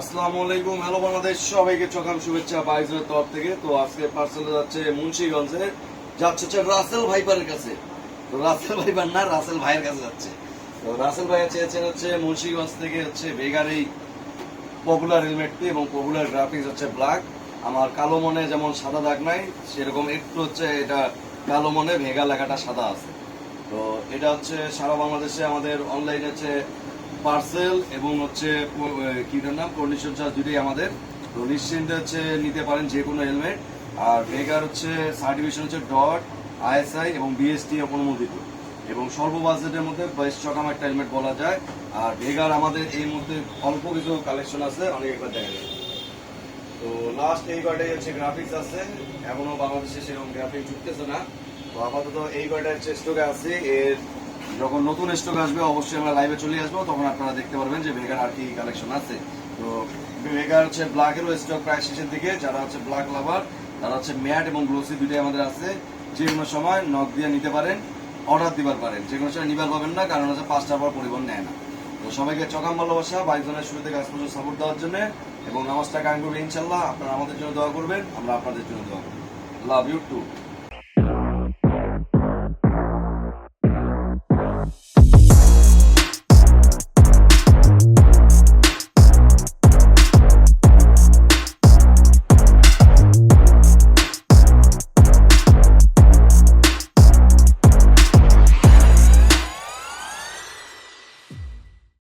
আসসালামু আলাইকুম। হ্যালো বাংলাদেশ, সবাইকে চকাম শুভেচ্ছা বাইজনের তরফ থেকে। তো আজকে পার্সেলে যাচ্ছে মুন্সিগঞ্জে, যাচ্ছে হচ্ছে রাসেল ভাইপারের কাছে। তো রাসেল ভাইপার না, রাসেল ভাইয়ের কাছে যাচ্ছে। তো রাসেল ভাইয়া চেয়েছেন হচ্ছে মুন্সিগঞ্জ থেকে হচ্ছে বেগার এই পপুলার হেলমেটটি এবং পপুলার গ্রাফিক্স হচ্ছে ব্ল্যাক। আমার কালো মনে যেমন সাদা দাগ নাই, সেরকম একটু হচ্ছে এটা কালো মনে ভেগা লেখাটা সাদা আছে। তো এটা হচ্ছে সারা বাংলাদেশে আমাদের অনলাইনে হচ্ছে পার্সেল এবং হচ্ছে কি নাম? কন্ডিশন চার্জ দুটোই আমাদের। তো নিশ্চিন্তে হচ্ছে নিতে পারেন যে কোনো হেলমেট আর ভেগার হচ্ছে সার্টিফিকেশন হচ্ছে ডট আইএসআই এবং বিএসটি অনুমোদিত এবং সর্ব বাজেটের মধ্যে বেশ চকাম একটা হেলমেট বলা যায়। আর ভেগার আমাদের এই মধ্যে অল্প কিছু কালেকশন আছে, অনেক একবার দেখা যায় তো লাস্ট এই কয়টাই হচ্ছে গ্রাফিক্স আছে। এখনও বাংলাদেশে সেরকম গ্রাফিক্স ঢুকতেছে না। তো আপাতত এই কয়টা হচ্ছে স্টকে আছে। এর যখন নতুন স্টক আসবে, অবশ্যই আমরা লাইভে চলে আসব, তখন আপনারা দেখতে পারবেন যে ভেগার আর কি কালেকশন আছে। তো ভেগার হচ্ছে ব্ল্যাকেরও স্টক প্রায় শেষের দিকে, যারা হচ্ছে ব্ল্যাক লাভার তারা হচ্ছে ম্যাট এবং গ্লোসি দুইটাই আমাদের আছে। যে কোনো সময় নক দিয়ে নিতে পারেন অর্ডার দিবার পারেন। যে কোনো সময় নিবার পাবেন না, কারণ হচ্ছে পাঁচটার পর পরিবহন নেয় না। তো সবাইকে চকাম ভালোবাসা বাইজনের শুরু থেকে আজ পর্যন্ত সাপোর্ট দেওয়ার জন্য, এবং নামাজটা করবে ইনশাল্লাহ আপনারা আমাদের জন্য দোয়া করবেন, আমরা আপনাদের জন্য দোয়া করব। Love you two